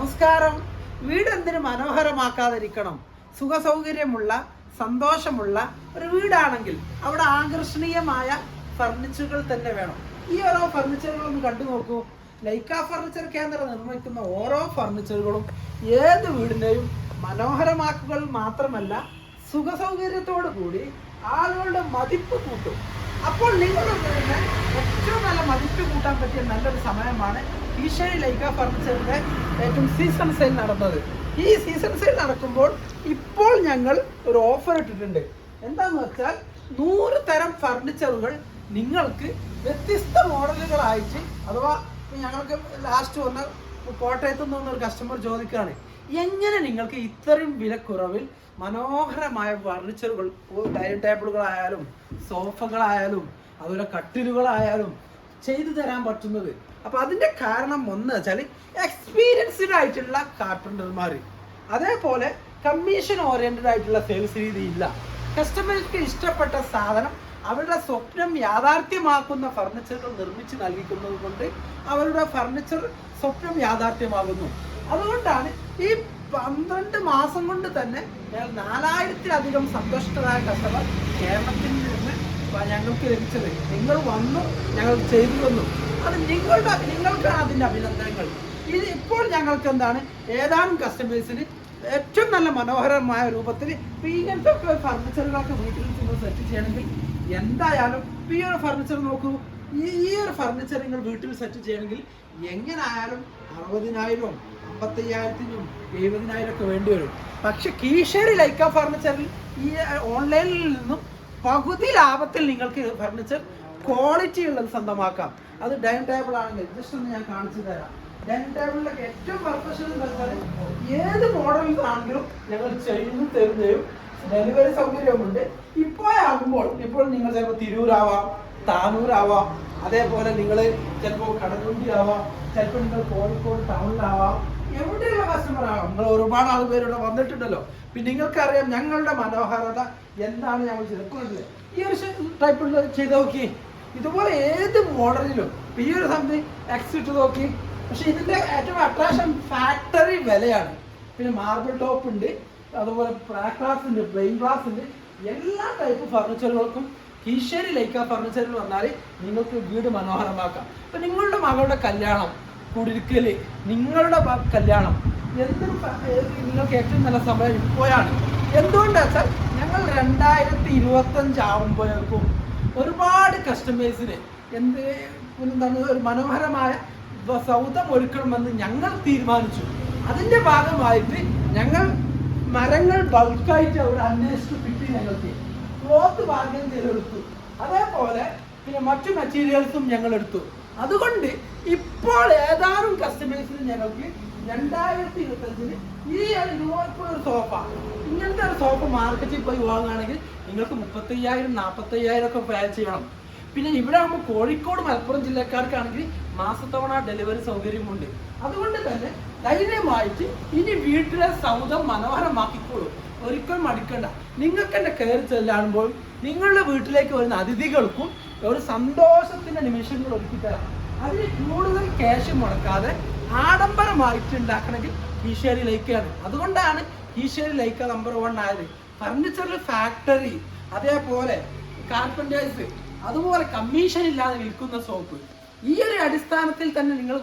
നമസ്കാരം. വീട് എന്തിനു മനോഹരമാക്കാതിരിക്കണം? സുഖസൗകര്യമുള്ള സന്തോഷമുള്ള ഒരു വീടാണെങ്കിൽ അവിടെ ആകർഷണീയമായ ഫർണിച്ചറുകൾ തന്നെ വേണം. ഈ ഓരോ ഫർണിച്ചറുകൾ ഒന്ന് കണ്ടു നോക്കൂ. ലൈക്ക ഫർണിച്ചർ കേന്ദ്രം നിർമ്മിക്കുന്ന ഓരോ ഫർണിച്ചറുകളും ഏത് വീടിനെയും മനോഹരമാക്കുകൾ മാത്രമല്ല സുഖ സൗകര്യത്തോടു കൂടി ആളുകളുടെ മതിപ്പ് കൂട്ടും. അപ്പോൾ നിങ്ങളുടെ വീടിന് ഏറ്റവും നല്ല മതിപ്പ് കൂട്ടാൻ പറ്റിയ നല്ലൊരു സമയമാണ് ഈശ്വരി ലൈക്ക ഫർണിച്ചറിന്റെ ഏറ്റവും സീസൺ സെയിൽ നടന്നത്. ഈ സീസൺ സെയിൽ നടക്കുമ്പോൾ ഇപ്പോൾ ഞങ്ങൾ ഒരു ഓഫർ ഇട്ടിട്ടുണ്ട്. എന്താന്ന് വെച്ചാൽ നൂറ് തരം ഫർണിച്ചറുകൾ നിങ്ങൾക്ക് വ്യത്യസ്ത മോഡലുകളായിട്ട് അഥവാ ഇപ്പൊ ഞങ്ങൾക്ക് ലാസ്റ്റ് വന്ന കോട്ടയത്ത് നിന്ന് ഒരു കസ്റ്റമർ ചോദിക്കുകയാണ് എങ്ങനെ നിങ്ങൾക്ക് ഇത്രയും വിലക്കുറവിൽ മനോഹരമായ ഫർണിച്ചറുകൾ ഡൈനിങ് ടേബിളുകളായാലും സോഫകളായാലും അതുപോലെ കട്ടിലുകളായാലും ചെയ്തു തരാൻ പറ്റുന്നത്? അപ്പൊ അതിന്റെ കാരണം ഒന്ന് വെച്ചാൽ എക്സ്പീരിയൻസ്ഡ് ആയിട്ടുള്ള കാർപ്പന്റർമാർ അതേപോലെ കമ്മീഷൻ ഓറിയന്റഡ് ആയിട്ടുള്ള സെയിൽസ് രീതി ഇല്ല. കസ്റ്റമർക്ക് ഇഷ്ടപ്പെട്ട സാധനം അവരുടെ സ്വപ്നം യാഥാർത്ഥ്യമാക്കുന്ന ഫർണിച്ചറുകൾ നിർമ്മിച്ച് നൽകിക്കുന്നത് കൊണ്ട് അവരുടെ ഫർണിച്ചർ സ്വപ്നം യാഥാർത്ഥ്യമാകുന്നു. അതുകൊണ്ടാണ് ഈ പന്ത്രണ്ട് മാസം കൊണ്ട് തന്നെ ഞങ്ങൾ നാലായിരത്തിലധികം സന്തുഷ്ടരായ കസ്റ്റമർ കേരളത്തിൽ നിന്ന് ഞങ്ങൾക്ക് ലഭിച്ചത്. നിങ്ങൾ വന്നു ഞങ്ങൾ ചെയ്തു തന്നു. അത് നിങ്ങളുടെ നിങ്ങൾക്കാണ് അതിന്റെ അഭിനന്ദനങ്ങൾ. ഇത് ഇപ്പോൾ ഞങ്ങൾക്ക് എന്താണ്? ഏതാനും കസ്റ്റമേഴ്സിന് ഏറ്റവും നല്ല മനോഹരമായ രൂപത്തിൽ ഇങ്ങനത്തെ ഫർണിച്ചറുകളൊക്കെ വീട്ടിൽ ചെന്ന് സെറ്റ് ചെയ്യണമെങ്കിൽ എന്തായാലും ഈ ഒരു ഫർണിച്ചർ നോക്കൂ. ഈ ഈ ഒരു ഫർണിച്ചർ നിങ്ങൾ വീട്ടിൽ സെറ്റ് ചെയ്യണമെങ്കിൽ എങ്ങനായാലും അറുപതിനായിരവും അമ്പത്തയ്യായിരത്തിനും എഴുപതിനായിരം ഒക്കെ വേണ്ടി വരും. പക്ഷെ കീശേരി ലൈക്ക ഫർണിച്ചറിൽ ഈ ഓൺലൈനിൽ നിന്നും പകുതി ലാഭത്തിൽ നിങ്ങൾക്ക് ഫർണിച്ചർ ക്വാളിറ്റി ഉള്ളത് സ്വന്തമാക്കാം. അത് ഡൈനിങ് ടേബിൾ ആണെങ്കിൽ ജസ്റ്റ് ഒന്ന് ഞാൻ കാണിച്ചു തരാം. ഡൈനിങ് ടേബിളിലൊക്കെ ഏറ്റവും പെർഫെക്ഷൻ എന്ന് വെച്ചാൽ ഏത് മോഡലിൽ ആണെങ്കിലും ഞങ്ങൾ ചെയ്തു തരുന്നതും ഡെലിവറി സൗകര്യമുണ്ട് ഇപ്പോഴാകുമ്പോൾ ഇപ്പോൾ നിങ്ങൾ ചിലപ്പോൾ തിരൂരാവാം താനൂരാവാം അതേപോലെ നിങ്ങൾ ചിലപ്പോൾ കടകുണ്ടി ആവാം ചിലപ്പോൾ നിങ്ങൾ കോഴിക്കോട് ടൗണിലാവാം എവിടെയുള്ള കസ്റ്റമർ ആവാം? നിങ്ങൾ ഒരുപാട് ആൾക്കാരിവിടെ വന്നിട്ടുണ്ടല്ലോ. പിന്നെ നിങ്ങൾക്കറിയാം ഞങ്ങളുടെ മനോഹരത എന്താണ് ഞങ്ങൾ ചിലപ്പോൾ ഈ ഒരു ടൈപ്പുള്ള ചെയ്ത് നോക്കി ഇതുപോലെ ഏത് മോഡലിലും ഈ ഒരു സംതിങ് എക്സ് ഇട്ട് നോക്കി. പക്ഷെ ഇതിന്റെ ഏറ്റവും അട്രാക്ഷൻ ഫാക്ടറി വിലയാണ്. പിന്നെ മാർബിൾ ടോപ്പ് ഉണ്ട് അതുപോലെ ഗ്ലാസ് ഉണ്ട് പ്ലെയിൻ ഗ്ലാസ് ഉണ്ട്. എല്ലാ ടൈപ്പ് ഫർണിച്ചറുകൾക്കും കീശേരി ലൈക്ക ഫർണിച്ചറിൽ വന്നാൽ നിങ്ങൾക്ക് വീട് മനോഹരമാക്കാം. അപ്പൊ നിങ്ങളുടെ മകളുടെ കല്യാണം കുടിരിക്കൽ നിങ്ങളുടെ കല്യാണം എന്തും നിങ്ങൾക്ക് ഏറ്റവും നല്ല സമയം ഇപ്പോഴാണ്. എന്തുകൊണ്ടാ വെച്ചാൽ ഞങ്ങൾ രണ്ടായിരത്തി ഇരുപത്തഞ്ച് ആവുമ്പോഴേക്കും ഒരുപാട് കസ്റ്റമേഴ്സിന് എന്ത് എന്താണ് ഒരു മനോഹരമായ സൗദം ഒരുക്കണമെന്ന് ഞങ്ങൾ തീരുമാനിച്ചു. അതിന്റെ ഭാഗമായിട്ട് ഞങ്ങൾ മരങ്ങൾ ബൾക്കായിട്ട് അവിടെ അന്വേഷിച്ച് കിട്ടി ഞങ്ങൾക്ക്. ക്ലോത്ത് ഭാഗ്യം ചെയ്തെടുത്തു അതേപോലെ പിന്നെ മറ്റു മെറ്റീരിയൽസും ഞങ്ങൾ എടുത്തു അതുകൊണ്ട് ഇപ്പോൾ ഏതാനും കസ്റ്റമേഴ്സിന് ഞങ്ങൾക്ക് രണ്ടായിരത്തി ഇരുപത്തഞ്ചിന് ഈ ഒരു സോഫ ഇങ്ങനത്തെ ഒരു സോഫ മാർക്കറ്റിൽ പോയി വാങ്ങുകയാണെങ്കിൽ നിങ്ങൾക്ക് മുപ്പത്തയ്യായിരം നാൽപ്പത്തയ്യായിരം ഒക്കെ പേ ചെയ്യണം. പിന്നെ ഇവിടെ ആകുമ്പോൾ കോഴിക്കോട് മലപ്പുറം ജില്ലക്കാർക്കാണെങ്കിൽ മാസത്തവണ ഡെലിവറി സൗകര്യമുണ്ട്. അതുകൊണ്ട് തന്നെ ധൈര്യമായിട്ട് ഇനി വീട്ടിലെ സൗദം മനോഹരമാക്കിക്കോളൂ. ഒരിക്കലും മടിക്കണ്ട. നിങ്ങൾക്ക് എന്നെ കയറി ചെല്ലാണുമ്പോൾ നിങ്ങളുടെ വീട്ടിലേക്ക് വരുന്ന അതിഥികൾക്കും ഒരു സന്തോഷത്തിന്റെ നിമിഷങ്ങൾ ഒരുക്കി തരാം അതിന് കൂടുതൽ ക്യാഷ് മുടക്കാതെ ആഡംബരമായിട്ട് ഉണ്ടാക്കണമെങ്കിൽ ഈശ്വരി ലൈക്കാണ് അതുകൊണ്ടാണ് ഈശ്വരി ലൈക്ക നമ്പർ വൺ ആയത്. ഫർണിച്ചറിൽ ഫാക്ടറി അതേപോലെ കാർപ്പന്റേഴ്സ് അതുപോലെ കമ്മീഷൻ ഇല്ലാതെ വിൽക്കുന്ന സോപ്പ് ഈ ഒരു അടിസ്ഥാനത്തിൽ തന്നെ നിങ്ങൾ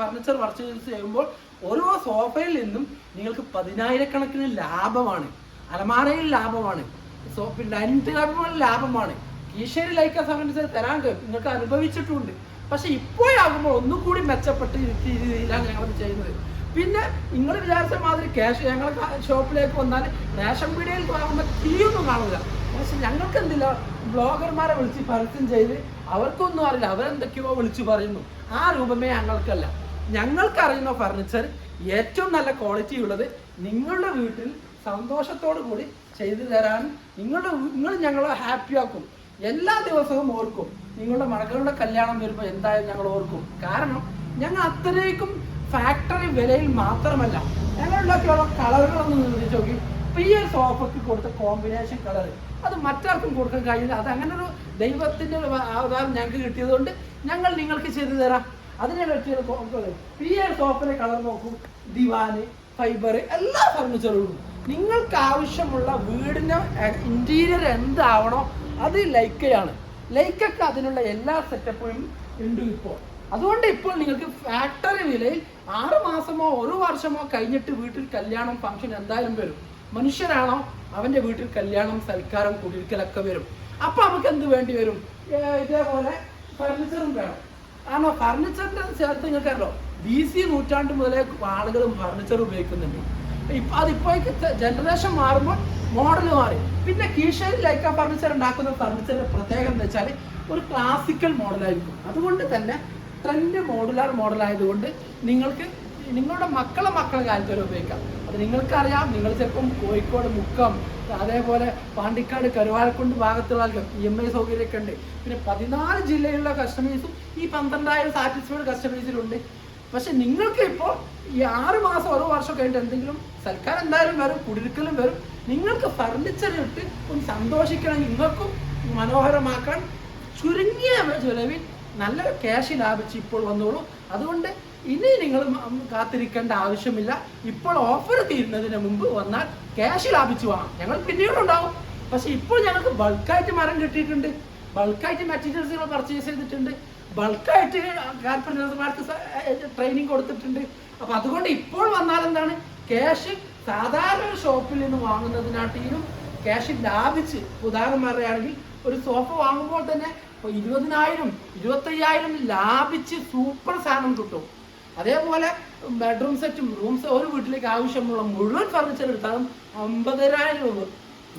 ഫർണിച്ചർ പർച്ചേസ് ചെയ്യുമ്പോൾ ഓരോ സോഫയിൽ നിന്നും നിങ്ങൾക്ക് പതിനായിരക്കണക്കിന് ലാഭമാണ്. അലമാരയിൽ ലാഭമാണ്. സോപ്പ് അഞ്ച് ടേബിളിൽ ലാഭമാണ്. ഈശ്വരി ലൈക്ക സംബന്ധിച്ച് തരാൻ നിങ്ങൾക്ക് അനുഭവിച്ചിട്ടുണ്ട്. പക്ഷെ ഇപ്പോഴാകുമ്പോൾ ഒന്നുകൂടി മെച്ചപ്പെട്ട രീതിയിലാണ് ഞങ്ങൾ ചെയ്യുന്നത്. പിന്നെ നിങ്ങൾ വിചാരിച്ച മാതിരി ക്യാഷ് ഞങ്ങൾ ഷോപ്പിലേക്ക് വന്നാൽ റേഷൻ പീടികയിൽ വാങ്ങുമ്പോൾ തീയൊന്നും കാണില്ല പക്ഷെ ഞങ്ങൾക്ക് എന്തില്ല? ബ്ലോഗർമാരെ വിളിച്ച് പരസ്യം ചെയ്ത് അവർക്കൊന്നും അറിയില്ല. അവരെന്തൊക്കെയോ വിളിച്ചു പറയുന്നു. ആ രൂപമേ ഞങ്ങൾക്കല്ല. ഞങ്ങൾക്കറിയുന്ന ഫർണിച്ചർ ഏറ്റവും നല്ല ക്വാളിറ്റി ഉള്ളത് നിങ്ങളുടെ വീട്ടിൽ സന്തോഷത്തോടു കൂടി ചെയ്തു തരാൻ നിങ്ങളുടെ നിങ്ങൾ ഞങ്ങളെ ഹാപ്പിയാക്കും എല്ലാ ദിവസവും ഓർക്കും. നിങ്ങളുടെ മകളുടെ കല്യാണം വരുമ്പോൾ എന്തായാലും ഞങ്ങൾ ഓർക്കും. കാരണം ഞങ്ങൾ അത്രയ്ക്കും ഫാക്ടറി വിലയിൽ മാത്രമല്ല ഞങ്ങളുടെയൊക്കെയുള്ള കളറുകളൊന്ന് നിർദ്ദേശിച്ച് നോക്കി. ഇപ്പൊ ഈ സോഫയ്ക്ക് കൊടുത്ത കോമ്പിനേഷൻ കളർ അത് മറ്റാർക്കും കൊടുക്കാൻ കഴിയില്ല. അത് അങ്ങനെ ഒരു ദൈവത്തിന്റെ ഒരു അവതാരം ഞങ്ങൾക്ക് കിട്ടിയതുകൊണ്ട് ഞങ്ങൾ നിങ്ങൾക്ക് ചെയ്തു തരാം. അതിനെ പറ്റിയ കോപ്പുകൾ ഈ ഒരു കളർ നോക്കും. ദിവാന് ഫൈബർ എല്ലാ ഫർണിച്ചറുകളും നിങ്ങൾക്ക് ആവശ്യമുള്ള വീടിന്റെ ഇന്റീരിയർ എന്താവണോ അത് ലൈക്കയാണ്. ലൈക്കൊക്കെ അതിനുള്ള എല്ലാ സെറ്റപ്പും ഉണ്ട് ഇപ്പോൾ. അതുകൊണ്ട് ഇപ്പോൾ നിങ്ങൾക്ക് ഫാക്ടറി വിലയിൽ ആറ് മാസമോ ഒരു വർഷമോ കഴിഞ്ഞിട്ട് വീട്ടിൽ കല്യാണം ഫംഗ്ഷൻ എന്തായാലും വരും. മനുഷ്യരാണോ? അവന്റെ വീട്ടിൽ കല്യാണം സൽക്കാരം കുടിയിരിക്കലൊക്കെ വരും. അപ്പൊ നമുക്ക് എന്ത് വേണ്ടി വരും? ഇതേപോലെ ഫർണിച്ചറും വേണം. കാരണം ഫർണിച്ചറിന്റെ ചേർത്ത് നിങ്ങൾക്കറിയോ? ബി സി നൂറ്റാണ്ട് മുതലേ ആളുകളും ഫർണിച്ചർ ഉപയോഗിക്കുന്നുണ്ട്. ഇപ്പം അതിപ്പോഴേക്ക് ജനറേഷൻ മാറുമ്പോൾ മോഡൽ മാറി. പിന്നെ കീഷയിൽ ലൈക്ക ഫർണിച്ചർ ഉണ്ടാക്കുന്ന ഫർണിച്ചറിന്റെ പ്രത്യേകത എന്താ വെച്ചാൽ ഒരു ക്ലാസിക്കൽ മോഡലായിരിക്കും അതുകൊണ്ട് തന്നെ ട്രെൻഡ് മോഡുലാർ ആയതുകൊണ്ട് നിങ്ങൾക്ക് നിങ്ങളുടെ മക്കളെ മക്കളെ കാലത്ത് വരെ ഉപയോഗിക്കാം. അത് നിങ്ങൾക്കറിയാം. നിങ്ങൾ ചിലപ്പം കോഴിക്കോട് മുക്കം അതേപോലെ പാണ്ടിക്കാട് കരുവാരക്കുണ്ട് ഭാഗത്തുള്ള ആൾക്കാർ ഇ എം ഐ സൗകര്യമൊക്കെ ഉണ്ട്. പിന്നെ പതിനാല് ജില്ലയിലുള്ള കസ്റ്റമേഴ്സും ഈ പന്ത്രണ്ടായിരം സാറ്റിസ്ഫൈഡ് കസ്റ്റമേഴ്സിലുണ്ട് പക്ഷെ നിങ്ങൾക്ക് ഇപ്പോൾ ഈ ആറ് മാസം ഓരോ വർഷം കഴിഞ്ഞിട്ട് എന്തെങ്കിലും സൽക്കാരം എന്തായാലും വരും കുടിരിക്കലും വരും നിങ്ങൾക്ക് ഫർണിച്ചർ ഇട്ട് ഒന്ന് സന്തോഷിക്കണം നിങ്ങൾക്കും മനോഹരമാക്കാൻ ചുരുങ്ങിയ ചിലവിൽ നല്ല ക്യാഷ് ലാഭിച്ച് ഇപ്പോൾ വന്നോളൂ. അതുകൊണ്ട് ഇനി നിങ്ങൾ കാത്തിരിക്കേണ്ട ആവശ്യമില്ല. ഇപ്പോൾ ഓഫർ തീരുന്നതിന് മുമ്പ് വന്നാൽ ക്യാഷ് ലാഭിച്ചു വാങ്ങാം. ഞങ്ങൾ പിന്നീട് ഉണ്ടാവും പക്ഷെ ഇപ്പോൾ ഞങ്ങൾക്ക് ബൾക്കായിട്ട് മരം കിട്ടിയിട്ടുണ്ട്. ബൾക്കായിട്ട് മെറ്റീരിയൽസുകൾ പർച്ചേസ് ചെയ്തിട്ടുണ്ട്. ബൾക്കായിട്ട് കാർപ്പന്റേഴ്സുമാർക്ക് ട്രെയിനിങ് കൊടുത്തിട്ടുണ്ട്. അപ്പൊ അതുകൊണ്ട് ഇപ്പോൾ വന്നാൽ എന്താണ്? ക്യാഷ് സാധാരണ ഷോപ്പിൽ നിന്ന് വാങ്ങുന്നതിനാട്ടിലും ക്യാഷ് ലാഭിച്ച് ഉദാഹരണം പറയുകയാണെങ്കിൽ ഒരു സോഫ വാങ്ങുമ്പോൾ തന്നെ ഇപ്പോൾ ഇരുപതിനായിരം ഇരുപത്തയ്യായിരം ലാഭിച്ച് സൂപ്പർ സാധനം കിട്ടും. അതേപോലെ ബെഡ്റൂം സെറ്റും റൂംസ് ഒരു വീട്ടിലേക്ക് ആവശ്യമുള്ള മുഴുവൻ ഫർണിച്ചർ എടുത്താലും അമ്പതിനായിരം രൂപ.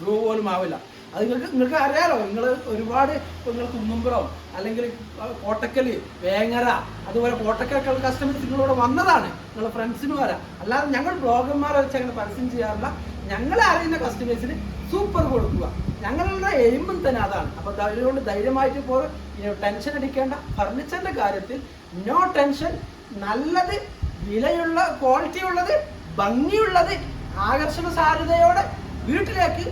രൂപ പോലും ആവില്ല. അത് നിങ്ങൾക്ക് നിങ്ങൾക്ക് അറിയാലോ നിങ്ങൾ ഒരുപാട് നിങ്ങൾ കുന്നുംപുറം അല്ലെങ്കിൽ കോട്ടക്കൽ വേങ്ങര അതുപോലെ കോട്ടക്കൽ കസ്റ്റമേഴ്സ് നിങ്ങളോട് വന്നതാണ്. നിങ്ങൾ ഫ്രണ്ട്സിന് വരാം. അല്ലാതെ ഞങ്ങൾ ബ്ലോഗർമാരെ വെച്ച് അങ്ങനെ പരസ്യം ചെയ്യാറില്ല. ഞങ്ങളെ അറിയുന്ന കസ്റ്റമേഴ്സിന് സൂപ്പർ കൊടുക്കുക. ഞങ്ങളുടെ എയിമും തന്നെ അതാണ്. അപ്പൊ അതുകൊണ്ട് ധൈര്യമായിട്ട് ഇപ്പോൾ ടെൻഷൻ അടിക്കേണ്ട ഫർണിച്ചറിന്റെ കാര്യത്തിൽ നോ ടെൻഷൻ നല്ലത് വിലയുള്ള ക്വാളിറ്റി ഉള്ളത് ഭംഗിയുള്ളത് ആകർഷണ സാധ്യതയോടെ വീട്ടിലേക്ക്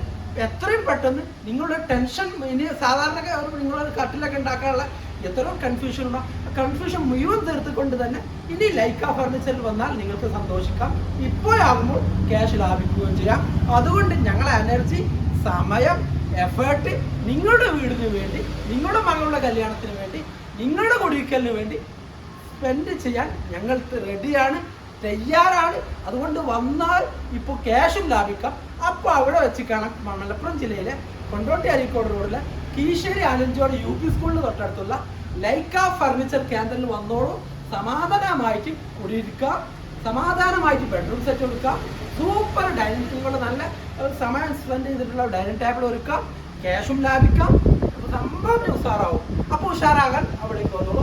എത്രയും പെട്ടെന്ന് നിങ്ങളുടെ ടെൻഷൻ ഇനി സാധാരണ നിങ്ങളൊരു കട്ടിലൊക്കെ ഉണ്ടാക്കാനുള്ള എത്രയോ കൺഫ്യൂഷൻ ഉണ്ടോ? കൺഫ്യൂഷൻ മുഴുവൻ തീർത്തുകൊണ്ട് തന്നെ ഇനി ലൈക്ക ഫർണിച്ചറിൽ വന്നാൽ നിങ്ങൾക്ക് സന്തോഷിക്കാം. ഇപ്പോഴാകുമ്പോൾ ക്യാഷ് ലാഭിക്കുകയും ചെയ്യാം. അതുകൊണ്ട് ഞങ്ങളെ എനർജി സമയം എഫേർട്ട് നിങ്ങളുടെ വീടിന് വേണ്ടി നിങ്ങളുടെ മകളുടെ കല്യാണത്തിന് വേണ്ടി നിങ്ങളുടെ കുടിക്കലിന് വേണ്ടി സ്പെൻഡ് ചെയ്യാൻ ഞങ്ങൾ റെഡിയാണ് തയ്യാറാണ്. അതുകൊണ്ട് വന്നാൽ ഇപ്പോൾ ക്യാഷും ലാഭിക്കാം. അപ്പോൾ അവിടെ വെച്ച് കാണാം മലപ്പുറം ജില്ലയിലെ കൊണ്ടോട്ടി അരീക്കോട് റോഡിലെ കീശേരി ആലഞ്ചോട് യു പി സ്കൂളിന് തൊട്ടടുത്തുള്ള ലൈക്ക ഫർണിച്ചർ കേന്ദ്രത്തിൽ വന്നോളൂ. സമാധാനമായിട്ട് കുടിയിരിക്കാം സമാധാനമായിട്ട് ബെഡ്റൂം സെറ്റ് കൊടുക്കാം സൂപ്പർ ഡൈനിങ് ടേബിൾ നല്ല സമയം സ്പെൻഡ് ചെയ്തിട്ടുള്ള ഡൈനിങ് ടേബിൾ ഒരുക്കാം. ക്യാഷും ലാഭിക്കാം. അപ്പോൾ സംഭവം ഉഷാറാവും. അപ്പോൾ ഉഷാറാകാൻ അവിടേക്ക് വന്നോളൂ.